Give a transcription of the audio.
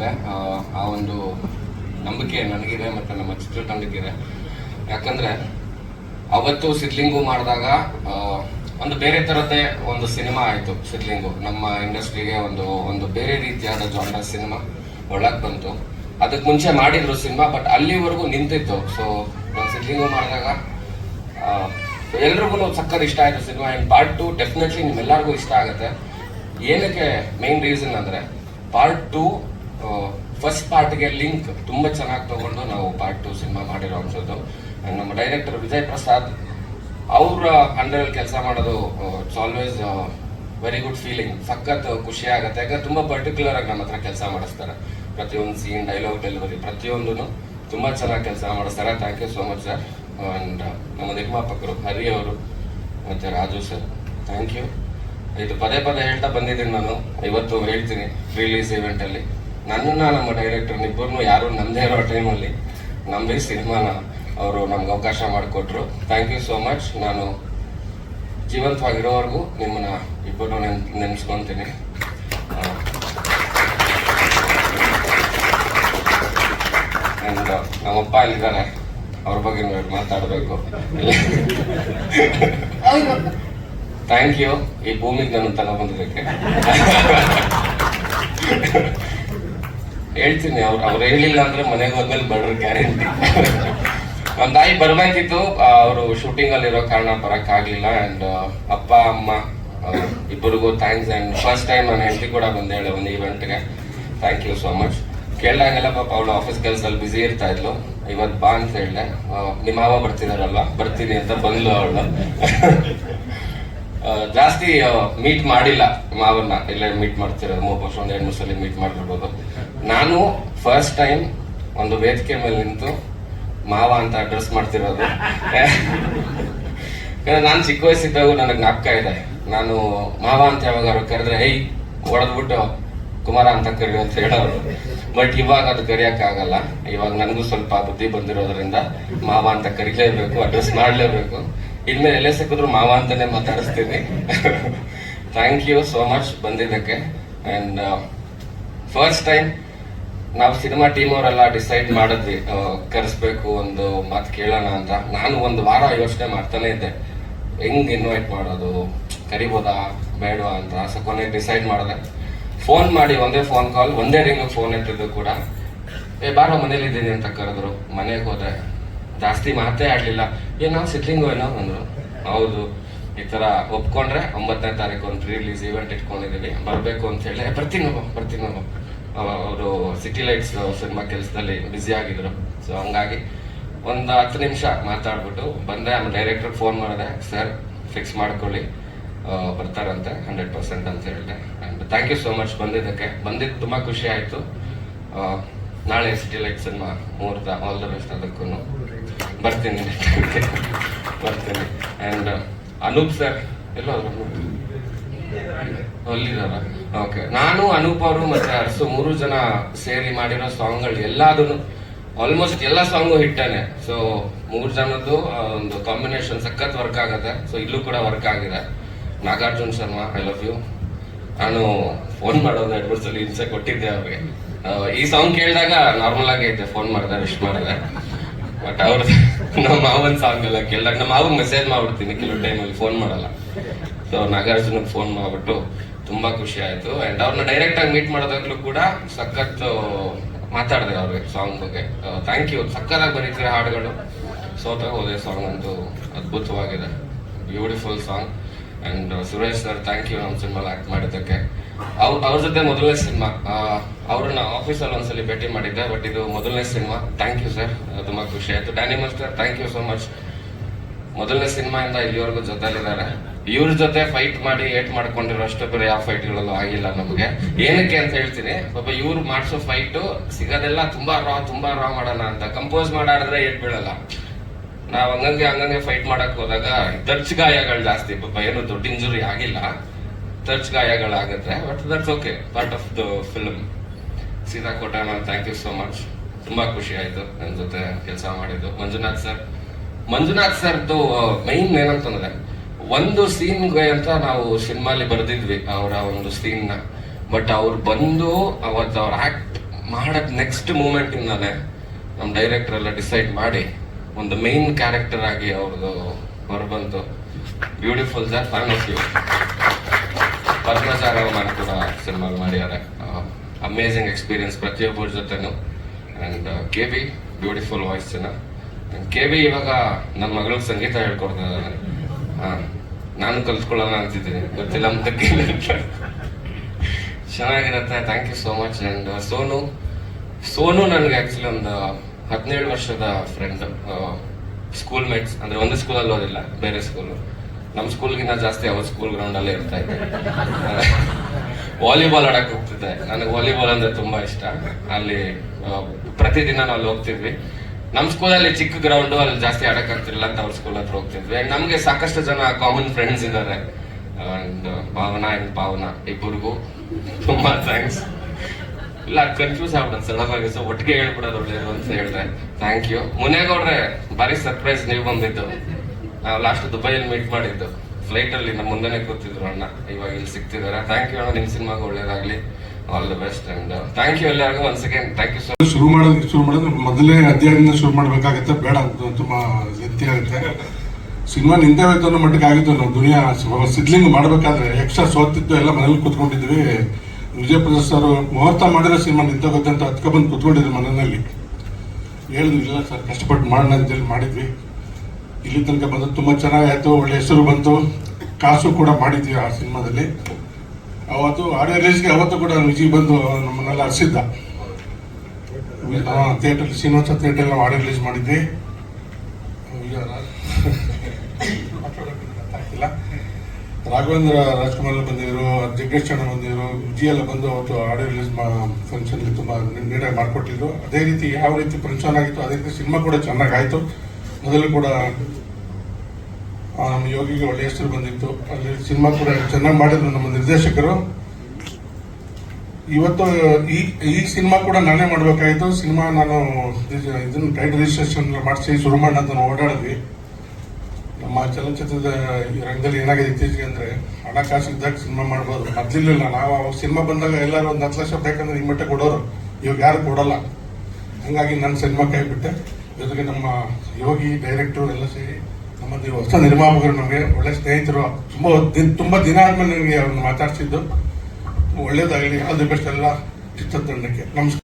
ಆ, ಒಂದು ನಂಬಿಕೆ ನನಗಿದೆ ಮತ್ತೆ ನಮ್ಮ ಚಿತ್ರತಂಡಕ್ಕಿದೆ. ಯಾಕಂದ್ರೆ ಅವತ್ತು ಸಿದ್ಲಿಂಗು ಮಾಡಿದಾಗ ಒಂದು ಬೇರೆ ತರದ್ದೇ ಒಂದು ಸಿನಿಮಾ ಆಯ್ತು ಸಿದ್ಲಿಂಗು ನಮ್ಮ ಇಂಡಸ್ಟ್ರಿಗೆ ಒಂದು ಒಂದು ಬೇರೆ ರೀತಿಯಾದ ಜಾನರ್ ಸಿನಿಮಾ ಒಳಗೆ ಬಂತು. ಅದಕ್ಕೆ ಮುಂಚೆ ಮಾಡಿದ್ರು ಸಿನಿಮಾ ಬಟ್ ಅಲ್ಲಿವರೆಗೂ ನಿಂತಿತ್ತು. ಸೊ ಸಿದ್ಲಿಂಗು ಮಾಡಿದಾಗ ಎಲ್ರಿಗೂ ಸಕ್ಕತ್ ಇಷ್ಟ ಆಯ್ತು cinema. And part two definitely ನಿಮ್ಮೆಲ್ಲರಿಗೂ ಇಷ್ಟ ಆಗುತ್ತೆ. ಏನಕ್ಕೆ ಮೇನ್ ರೀಸನ್ ಅಂದ್ರೆ ಪಾರ್ಟ್ ಟು ಫಸ್ಟ್ ಪಾರ್ಟ್ಗೆ ಲಿಂಕ್ ತುಂಬಾ ಚೆನ್ನಾಗಿ ತಗೊಂಡು ನಾವು ಪಾರ್ಟ್ ಟು ಸಿನಿಮಾ ಮಾಡಿರೋ ಅಂಥದ್ದು ನಮ್ಮ ಡೈರೆಕ್ಟರ್ ವಿಜಯ್ ಪ್ರಸಾದ್ ಅವರ ಅಂಡರ್ ಕೆಲಸ ಮಾಡೋದು it's always very good feeling ಸಖತ್ ಖುಷಿ ಆಗುತ್ತೆ. ಯಾಕಂದ್ರೆ ತುಂಬಾ ಪರ್ಟಿಕ್ಯುಲರ್ ಆಗಿ ನಮ್ಮ ಹತ್ರ ಕೆಲಸ ಮಾಡಿಸ್ತಾರೆ. ಪ್ರತಿಯೊಂದು ಸೀನ್ ಡೈಲಾಗ್ ಡೆಲಿವರಿ ಪ್ರತಿಯೊಂದು ತುಂಬಾ ಚೆನ್ನಾಗಿ ಕೆಲಸ ಮಾಡಿಸ್ತಾರೆ. Thank you so much sir and ನಮ್ಮ ನಿರ್ಮಾಪಕರು ಹರಿ ಅವರು, ಮತ್ತೆ ರಾಜು ಸರ್ ಥ್ಯಾಂಕ್ ಯು ಇದು ಪದೇ ಪದೇ ಹೇಳ್ತಾ ಬಂದಿದ್ದೀನಿ ನಾನು. ಇವತ್ತು ಹೇಳ್ತೀನಿ ರಿಲೀಸ್ ಇವೆಂಟ್ ಅಲ್ಲಿ. ನನ್ನನ್ನ ನಮ್ಮ ಡೈರೆಕ್ಟರ್ ಇಬ್ಬರನ್ನು ಯಾರು ನಮ್ದೇ ಇರೋ ಟೈಮಲ್ಲಿ ನಂಬಿ ಸಿನಿಮಾನ ಅವರು ನಮ್ಗೆ ಅವಕಾಶ ಮಾಡಿಕೊಟ್ರು. ಥ್ಯಾಂಕ್ ಯು ಸೋ ಮಚ್ ನಾನು ಜೀವಂತವಾಗಿರೋವರೆಗೂ ನಿಮ್ಮನ್ನ ಇಬ್ಬರು ನೆನ್ ನೆನೆಸ್ಕೊಂತೀನಿ. ಅಂಡ್ ನಮ್ಮಪ್ಪ ಇಲ್ಲಿದ್ದಾರೆ ಅವ್ರ ಬಗ್ಗೆ ನೀವು ಮಾತಾಡಬೇಕು. ಥ್ಯಾಂಕ್ ಯು ಈ ಭೂಮಿಗೆ ನಾನು ತಗೊಂಡ್ಬಂದಿದ್ದಕ್ಕೆ ಹೇಳ್ತೀನಿ, ಅವ್ರು ಅವ್ರು ಹೇಳಿಲ್ಲ ಅಂದ್ರೆ ಮನೆಗೆ ಹೋದ್ಮೇಲೆ ಬಡ್ರ ಗ್ಯಾರಂಟಿ. ನಮ್ಮ ತಾಯಿ ಬರ್ಬೇಕಿತ್ತು ಅವರು ಶೂಟಿಂಗ್ ಅಲ್ಲಿ ಇರೋ ಕಾರಣ ಬರಕ್ ಆಗ್ಲಿಲ್ಲ ಅಂಡ್ ಅಪ್ಪ, ಅಮ್ಮ ಇಬ್ಬರಿಗೂ ಥ್ಯಾಂಕ್ಸ್ ಅಂಡ್ ಫಸ್ಟ್ ಟೈಮ್ ನಾನು ಹೆಂಡತಿ ಕೂಡ ಬಂದೇಳೆ ಒಂದು ಇವೆಂಟ್ಗೆ ಥ್ಯಾಂಕ್ ಯು ಸೋ ಮಚ್ ಕೇಳಿದಾಗೆಲ್ಲ ಪಾಪ ಅವಳು ಆಫೀಸ್ ಕೆಲಸದಲ್ಲಿ ಬಿಸಿ ಇರ್ತಾ ಇದ್ಲು. ಇವತ್ತು ಬಾ ಅಂತ ಹೇಳಿದೆ. ನಿಮ್ಮ ಮಾವ ಬರ್ತಿದಾರಲ್ವಾ? ಬರ್ತೀನಿ ಅಂತ ಬಂದ್ಲು ಅವಳು. ಜಾಸ್ತಿ ಮೀಟ್ ಮಾಡಿಲ್ಲ ಮಾವನ್ನ. ಎಲ್ಲ ಮೀಟ್ ಮಾಡ್ತಿರೋದು, ಮೂರು ವರ್ಷ ಒಂದು ಎರಡು ಮೂರು ಸಲ ಮೀಟ್ ಮಾಡಿರ್ಬೋದು ನಾನು ಫಸ್ಟ್ ಟೈಮ್ ಒಂದು ವೇದಿಕೆ ಮೇಲೆ ನಿಂತು ಮಾವ ಅಂತ ಅಡ್ರೆಸ್ ಮಾಡ್ತಿರೋದು. ನಾನು ಚಿಕ್ಕ ವಯಸ್ಸಿದ್ದಾಗ ನನಗೆ ಜ್ಞಾಪಕ ಇದೆ. ನಾನು ಮಾವ ಅಂತ ಯಾವಾಗ ಕರೆದ್ರೆ ಹೈ ಹೊಡೆದ್ಬಿಟ್ಟು ಕುಮಾರ ಅಂತ ಕರಿ ಅಂತ ಹೇಳೋರು. ಬಟ್ ಇವಾಗ ಅದು ಕರೆಯೋಕ್ಕಾಗಲ್ಲ. ಇವಾಗ ನನಗೂ ಸ್ವಲ್ಪ ಬುದ್ಧಿ ಬಂದಿರೋದ್ರಿಂದ ಮಾವ ಅಂತ ಕರಿಲೇಬೇಕು, ಅಡ್ರೆಸ್ ಮಾಡ್ಲೇಬೇಕು. ಇನ್ಮೇಲೆ ಎಲ್ಲೇ ಸಿಕ್ಕಿದ್ರು ಮಾವ ಅಂತಾನೆ ಮಾತಾಡಿಸ್ತೀನಿ. ಥ್ಯಾಂಕ್ ಯು ಸೋ ಮಚ್ ಬಂದಿದ್ದಕ್ಕೆ. ಅಂಡ್ ಫಸ್ಟ್ ಟೈಮ್ ನಾವು ಸಿನಿಮಾ ಟೀಮ್ ಅವರೆಲ್ಲ ಡಿಸೈಡ್ ಮಾಡಿದ್ವಿ ಕರೆಸ್ಬೇಕು ಒಂದು ಮಾತು ಕೇಳೋಣ ಅಂತ. ನಾನು ಒಂದು ವಾರ ಯೋಚನೆ ಮಾಡ್ತಾನೆ ಇದ್ದೆ. ಹೆಂಗ್ ಇನ್ವೈಟ್ ಮಾಡೋದು? ಕರಿಬೋದಾ? ಬೇಡವಾ ಅಂತ. ಸೊ ಕೊನೆ ಡಿಸೈಡ್ ಮಾಡಿದೆ. ಫೋನ್ ಮಾಡಿ ಒಂದೇ ಫೋನ್ ಕಾಲ್ ಒಂದೇ ರಿಂಗ್ ಫೋನ್ ಇಟ್ಟಿದ್ದು ಕೂಡ, ಏ, ಬಾರೋ ಮನೇಲಿ ಇದ್ದೀನಿ ಅಂತ ಕರೆದ್ರು. ಮನೆಗೆ ಹೋದೆ. ಜಾಸ್ತಿ ಮಾತೇ ಆಡ್ಲಿಲ್ಲ ಏನೋ ನಾವು ಸಿದ್ಲಿಂಗು ಏನೋ ಅಂದ್ರು. ಹೌದು ಈ ತರ ಒಪ್ಕೊಂಡ್ರೆ ಒಂಬತ್ತನೇ ತಾರೀಕು ಒಂದು ರಿಲೀಸ್ ಇವೆಂಟ್ ಇಟ್ಕೊಂಡಿದೀವಿ. ಬರ್ಬೇಕು ಅಂತ ಹೇಳಿ. "ಏ, ಬರ್ತೀನಿ ಬರ್ತೀನಿ ಅವರು ಸಿಟಿ ಲೈಟ್ಸ್ ಸಿನಿಮಾ ಕೆಲಸದಲ್ಲಿ ಬ್ಯುಸಿ ಆಗಿದ್ರು. ಸೊ ಹಂಗಾಗಿ ಒಂದು ಹತ್ತು ನಿಮಿಷ ಮಾತಾಡ್ಬಿಟ್ಟು ಬಂದೆ. ಆಮೇಲೆ ಡೈರೆಕ್ಟರ್ ಫೋನ್ ಮಾಡಿದೆ. ಸರ್ ಫಿಕ್ಸ್ ಮಾಡ್ಕೊಳ್ಳಿ. ಬರ್ತಾರಂತೆ ಹಂಡ್ರೆಡ್ ಪರ್ಸೆಂಟ್ ಅಂತ ಹೇಳಿದೆ. ಥ್ಯಾಂಕ್ ಯು ಸೋ ಮಚ್ ಬಂದಿದ್ದಕ್ಕೆ. ಬಂದಿದ್ದು ತುಂಬಾ ಖುಷಿ ಆಯ್ತು. ನಾಳೆ ಸಿಟಿ ಲೈಟ್ ಸಿನಿಮಾ ಮುಹೂರ್ತ ಆಲ್ ದ ಬೆಸ್ಟ್ ಅದಕ್ಕೂ ಬರ್ತೀನಿ. ಬರ್ತೀನಿ. ಅಂಡ್ ಅನೂಪ್ ಸರ್ ಎಲ್ಲ ಅಲ್ಲಿದಾರ ಓಕೆ ನಾನು, ಅನೂಪ್ ಅವರು ಮತ್ತೆ ಅರ್ಸು ಮೂರು ಜನ ಸೇರಿ ಮಾಡಿರೋ ಸಾಂಗ್ಗಳು ಎಲ್ಲಾದನ್ನು ಆಲ್ಮೋಸ್ಟ್ ಎಲ್ಲ ಸಾಂಗು ಹಿಟ್ಟನೆ. ಸೊ ಮೂರು ಜನದ್ದು ಒಂದು ಕಾಂಬಿನೇಷನ್ ಸಖತ್ ವರ್ಕ್ ಆಗುತ್ತೆ. ಸೊ ಇಲ್ಲೂ ಕೂಡ ವರ್ಕ್ ಆಗಿದೆ. Nagarjun Sharma I love you ನಾನು ಫೋನ್ ಮಾಡೋದು ಎರಡು ಸಲ ಹಿಂಸೆ ಕೊಟ್ಟಿದ್ದೆ ಅವ್ರಿಗೆ. ಈ ಸಾಂಗ್ ಕೇಳಿದಾಗ ನಾರ್ಮಲ್ ಆಗಿ ಐತೆ ಫೋನ್ ಮಾಡಿದೆ ವಿಶ್ ಮಾಡಿದೆ. ಬಟ್ ಅವ್ರದ್ದು ನಮ್ಮ ಮಾವನ್ ಸಾಂಗ್ ಎಲ್ಲ ಕೇಳಿದಾಗ, ನಮ್ಮ ಮಾವನ್ ಮೆಸೇಜ್ ಮಾಡ್ಬಿಡ್ತೀನಿ, ಕೆಲವು ಟೈಮಲ್ಲಿ ಫೋನ್ ಮಾಡಲ್ಲ. ಸೊ ನಾಗಾರ್ಜುನ ಫೋನ್ ಮಾಡ್ಬಿಟ್ಟು ತುಂಬಾ ಖುಷಿ ಆಯ್ತು. ಅಂಡ್ ಅವ್ರನ್ನ ಡೈರೆಕ್ಟ್ ಆಗಿ ಮೀಟ್ ಮಾಡೋದಾಗ್ಲೂ ಕೂಡ ಸಖತ್ ಮಾತಾಡಿದೆ ಅವ್ರಿಗೆ ಸಾಂಗ್ ಬಗ್ಗೆ. ಥ್ಯಾಂಕ್ ಯು ಸಖತ್ತಾಗಿ ಬರೀತೀರ ಹಾಡುಗಳು. ಸೋತ ಹೋದೆ ಸಾಂಗ್ ಅಂತೂ. ಅದ್ಭುತವಾಗಿದೆ. Beautiful song and Suresh sir thank you ನಮ್ಮ ಸಿನಿಮಾ ಆಕ್ಟ್ ಮಾಡಿದ್ದಕ್ಕೆ. ಅವ್ರ ಅವ್ರ ಜೊತೆ ಮೊದಲನೇ ಸಿನಿಮಾ ಅವ್ರನ್ನ ಆಫೀಸಲ್ಲಿ ಒಂದ್ಸಲಿ ಭೇಟಿ ಮಾಡಿದ್ದೆ ಬಟ್ ಇದು ಮೊದಲನೇ ಸಿನಿಮಾ. ಥ್ಯಾಂಕ್ ಯು ಸರ್ ತುಂಬಾ ಖುಷಿ ಆಯ್ತು. Danny master thank you so much ಮೊದಲನೇ ಸಿನಿಮಾಯಿಂದ ಇಲ್ಲಿವರೆಗೂ ಜೊತೆಲಿದ್ದಾರೆ ಇವ್ರ ಜೊತೆ ಫೈಟ್ ಮಾಡಿ, ಏಟ್ ಮಾಡ್ಕೊಂಡಿರೋ ಅಷ್ಟು ಬೇರೆ ಯಾವ ಫೈಟ್ಗಳಲ್ಲೂ ಆಗಿಲ್ಲ ನಮಗೆ. ಏನಕ್ಕೆ ಅಂತ ಹೇಳ್ತೀನಿ, ಪಾಪ ಇವ್ರು ಮಾಡಿಸೋ ಫೈಟ್ ಸಿಗೋದೆಲ್ಲ ತುಂಬಾ ರಾ ತುಂಬಾ ರಾ ಮಾಡೋಣ ಅಂತ. ಕಂಪೋಸ್ ಮಾಡಾಡಿದ್ರೆ ಏಟ್ ಬೀಳಲ್ಲ. ನಾವ್ ಹಂಗಂಗೆ ಹಂಗಂಗೆ ಫೈಟ್ ಮಾಡಕ್ ಹೋದಾಗ ದರ್ಜ್ ಗಾಯಗಳು ಜಾಸ್ತಿ, ಪಾಪ ಏನು ದೊಡ್ಡ ಇಂಜುರಿ ಆಗಿಲ್ಲ. ತರ್ಚ್ ಗಾಯಗಳಾಗುತ್ತೆ but that's okay part of the film Seetha Kota thank you so much ತುಂಬಾ ಖುಷಿ ಆಯ್ತು ನನ್ನ ಜೊತೆ ಕೆಲಸ ಮಾಡಿದ್ದು. ಮಂಜುನಾಥ್ ಸರ್ ಮಂಜುನಾಥ್ ಸರ್ದು ಮೈನ್ ಏನಂತಂದ್ರೆ ಒಂದು ಸೀನ್ಗೆ ಅಂತ ನಾವು ಸಿನಿಮಾಲಿ ಬರ್ದಿದ್ವಿ ಅವರ ಒಂದು ಸೀನ್ನ. ಬಟ್ ಅವ್ರು ಬಂದು ಅವತ್ತು ಅವ್ರ ಆಕ್ಟ್ ಮಾಡೋದ್ ನೆಕ್ಸ್ಟ್ ಮೂಮೆಂಟ್ ಇಂದಾನೆ ನಮ್ಮ ಡೈರೆಕ್ಟರ್ ಎಲ್ಲ ಡಿಸೈಡ್ ಮಾಡಿ ಒಂದು ಮೈನ್ ಕ್ಯಾರೆಕ್ಟರ್ ಆಗಿ ಅವ್ರದ್ದು ಹೊರಬಂತು. Beautiful sir fan you Padmaja Rahman ಕೂಡ ಸಿನಿಮಾ ಮಾಡಿದ್ದಾರೆ ಅಮೇಝಿಂಗ್ ಎಕ್ಸ್ಪೀರಿಯನ್ಸ್ ಪ್ರತಿಯೊಬ್ಬರ ಜೊತೆನು. And K B beautiful voice ಚೆನ್ನ ಕೆ ಬಿ ಇವಾಗ ನನ್ನ ಮಗಳಿಗೆ ಸಂಗೀತ ಹೇಳ್ಕೊಡ್ತಾ ನಾನು ಕಲ್ತ್ಕೊಳ್ಳೋಣ ಅಂತಿದ್ದೀನಿ. ಗೊತ್ತಿಲ್ಲ ಅಂತಕ್ಕೆ ಚೆನ್ನಾಗಿರುತ್ತೆ. Thank you so much and Sonu. Sonu ನನಗೆ ಆಕ್ಚುಲಿ ಒಂದು ಹದಿನೇಳು ವರ್ಷದ ಫ್ರೆಂಡ್ ಸ್ಕೂಲ್ ಮೇಟ್ಸ್ ಅಂದ್ರೆ ಒಂದು ಸ್ಕೂಲಲ್ಲಿ ಓದಿಲ್ಲ, ಬೇರೆ ಸ್ಕೂಲು ನಮ್ಮ ಸ್ಕೂಲ್ಗಿಂತ ಜಾಸ್ತಿ ಅವ್ರ ಸ್ಕೂಲ್ ಗ್ರೌಂಡ್ ಅಲ್ಲೇ ಇರ್ತಾ ಇದ್ದೆ. ವಾಲಿಬಾಲ್ ಆಡಕ್ ಹೋಗ್ತಿದ್ದೆ. ನನಗೆ ವಾಲಿಬಾಲ್ ಅಂದ್ರೆ ತುಂಬಾ ಇಷ್ಟ. ಅಲ್ಲಿ ಪ್ರತಿದಿನ ನಾವು ಅಲ್ಲಿ ಹೋಗ್ತಿದ್ವಿ. ನಮ್ಮ ಸ್ಕೂಲಲ್ಲಿ ಚಿಕ್ಕ ಗ್ರೌಂಡ್ ಅಲ್ಲಿ ಜಾಸ್ತಿ ಆಡಕ್ ಆಗ್ತಿರ್ಲಿಲ್ಲ ಅಂತ ಅವ್ರ ಸ್ಕೂಲ್ ಹತ್ರ ಹೋಗ್ತಿದ್ವಿ. ನಮ್ಗೆ ಸಾಕಷ್ಟು ಜನ ಕಾಮನ್ ಫ್ರೆಂಡ್ಸ್ ಇದ್ದಾರೆ ಅಂಡ್ ಭಾವನಾ ಅಂಡ್ ಭಾವನಾ ಇಬ್ಬರಿಗೂ ತುಂಬಾ ಥ್ಯಾಂಕ್ಸ್ ಇಲ್ಲ ಕನ್ಫ್ಯೂಸ್ ಆಗ್ಬಿಡೋದು ಸಡನ್ ಸೊ ಒಟ್ಟಿಗೆ ಹೇಳ್ಬಿಡೋದು ಒಳ್ಳೇದು ಅಂತ ಹೇಳಿದ್ರೆ ಥ್ಯಾಂಕ್ ಯು ಮುನೇಗೌಡ್ರೆ ಭಾರಿ ಸರ್ಪ್ರೈಸ್ ನೀವು ಬಂದಿದ್ದು. ಲಾಸ್ಟ್ ದುಬೈಯಲ್ಲಿ ಮೀಟ್ ಮಾಡಿದ್ದು. ಫ್ಲೈಟ್ ಅಲ್ಲಿ ನಮ್ಮ ಮುಂದೆನೆ ಕೂತಿದ್ರು ಅಣ್ಣ. ಇವಾಗ ಇಲ್ಲಿ ಸಿಗ್ತಿದ್ದಾರೆ. ಥ್ಯಾಂಕ್ ಯು ಅಣ್ಣ, ನಿಮ್ ಸಿನಿಮಾಗೆ ಒಳ್ಳೇದಾಗ್ಲಿ. All the best and thank you ಎಲ್ಲರಿಗೂ once again thank you so ಶುರು ಮಾಡೋದಕ್ಕೆ ಶುರು ಮಾಡೋದು ಮೊದಲೇ ಅಧ್ಯಾಯದಿಂದ ಶುರು ಮಾಡ್ಬೇಕಾಗತ್ತೆ. ಬೇಡ ತುಂಬಾ ಲೆಂತಿ ಆಗುತ್ತೆ. ಸಿನಿಮಾ ನಿಂತ ಹೋಯ್ತು ಅನ್ನೋ ಮಟ್ಟಿಗೆ ಆಗಿತ್ತು ನಾವು ದುನಿಯಾ. ಸಿದ್ಲಿಂಗ್ ಮಾಡಬೇಕಾದ್ರೆ ಎಕ್ಸ್ಟ್ರಾ ಸೋತಿತ್ತು. ಎಲ್ಲ ಮನೇಲಿ ಕೂತ್ಕೊಂಡಿದ್ವಿ. ವಿಜಯ ಪ್ರಸಾದ್ ಸರ್ ಮುಹೂರ್ತ ಮಾಡಿದ್ರೆ ಸಿನಿಮಾ ನಿಂತೋಗುತ್ತೆ ಅಂತ ಹತ್ಕೊಬಂದು ಕೂತ್ಕೊಂಡಿದ್ರು ಮನೆಯಲ್ಲಿ ಹೇಳಿದ್ವಿ ಇಲ್ಲ ಸರ್, ಕಷ್ಟಪಟ್ಟು ಮಾಡೋಣ ಅಂತೇಳಿ ಮಾಡಿದ್ವಿ. ಇಲ್ಲಿ ತನಕ ಬಂದು ತುಂಬಾ ಚೆನ್ನಾಗಾಯಿತು ಒಳ್ಳೆ ಹೆಸರು ಬಂತು. ಕಾಸು ಕೂಡ ಮಾಡಿದ್ವಿ ಆ ಸಿನಿಮಾದಲ್ಲಿ. ಅವತ್ತು ಆಡಿಯೋ ರಿಲೀಸ್ಗೆ ಅವತ್ತು ಕೂಡ ವಿಜಿ ಬಂದು ನಮ್ಮನ್ನೆಲ್ಲ ಹರಿಸಿದ್ದ. ಥಿಯೇಟರ್ ಶ್ರೀನಿವಾಸ ಥಿಯೇಟರ್ ನಾವು ಆಡಿಯೋ ರಿಲೀಸ್ ಮಾಡಿದ್ವಿ. ರಾಘವೇಂದ್ರ ರಾಜ್ಕುಮಾರ್ ಬಂದಿದ್ರು, ಜಗ್ಗೇಶ್ ಅಣ್ಣ ಬಂದಿದ್ರು, ವಿಜಿ ಎಲ್ಲ ಬಂದು ಅವತ್ತು ಆಡಿಯೋ ರಿಲೀಸ್ ಫಂಕ್ಷನ್ ತುಂಬ ನೀಟಾಗಿ ಮಾಡಿಕೊಟ್ಟಿದ್ರು. ಅದೇ ರೀತಿ ಯಾವ ರೀತಿ ಫಂಕ್ಷನ್ ಆಗಿತ್ತು, ಅದೇ ರೀತಿ ಸಿನಿಮಾ ಕೂಡ ಚೆನ್ನಾಗಾಯ್ತು ಮೊದಲು ಕೂಡ ನಮ್ಮ ಯೋಗಿಗೆ ಒಳ್ಳೆಯ ಹೆಸರು ಬಂದಿತ್ತು. ಅಲ್ಲಿ ಸಿನಿಮಾ ಕೂಡ ಚೆನ್ನಾಗಿ ಮಾಡಿದ್ರು ನಮ್ಮ ನಿರ್ದೇಶಕರು. ಇವತ್ತು ಈ ಈ ಸಿನಿಮಾ ಕೂಡ ನಾನೇ ಮಾಡಬೇಕಾಯಿತು. ಸಿನಿಮಾ ನಾನು ಇದನ್ನು ಟೈಟ್ ರಿಜಿಸ್ಟ್ರೇಷನ್ ಮಾಡಿಸಿ ಶುರು ಮಾಡೋಣ ಅಂತ ಓಡಾಡಿದ್ವಿ. ನಮ್ಮ ಚಲನಚಿತ್ರದ ರಂಗದಲ್ಲಿ ಏನಾಗಿದೆ ಇತ್ತೀಚೆಗೆ ಅಂದ್ರೆ ಹಣಕಾಸು ಇದ್ದಾಗ ಸಿನಿಮಾ ಮಾಡ್ಬೋದು. ಮೊದಲಿಲ್ಲ ನಾವು ಅವಾಗ ಸಿನಿಮಾ ಬಂದಾಗ ಎಲ್ಲರೂ ಒಂದು ಹತ್ತು ಲಕ್ಷ ಬೇಕಂದ್ರೆ ಈ ಮಟ್ಟ ಕೊಡೋರು. ಇವಾಗ ಯಾರು ಕೊಡೋಲ್ಲ. ಹಂಗಾಗಿ ನನ್ನ ಸಿನಿಮಾ ಕೈ ಬಿಟ್ಟೆ ಜೊತೆಗೆ ನಮ್ಮ ಯೋಗಿ ಡೈರೆಕ್ಟರ್ ಎಲ್ಲ ಸೇರಿ ನಮ್ಮ ಹೊಸ ನಿರ್ಮಾಪಕರು ನಮಗೆ ಒಳ್ಳೆ ಸ್ನೇಹಿತರು. ತುಂಬಾ ದಿನ ತುಂಬಾ ದಿನ ಆದ್ಮೇಲೆ ನನಗೆ ಅವ್ರನ್ನ ಮಾತಾಡ್ಸಿದ್ದು. ಒಳ್ಳೇದಾಗಲಿ. ಆಲ್ ದಿ ಬೆಸ್ಟ್ ಎಲ್ಲ ಚಿತ್ರತಂಡಕ್ಕೆ. ನಮಸ್ಕಾರ.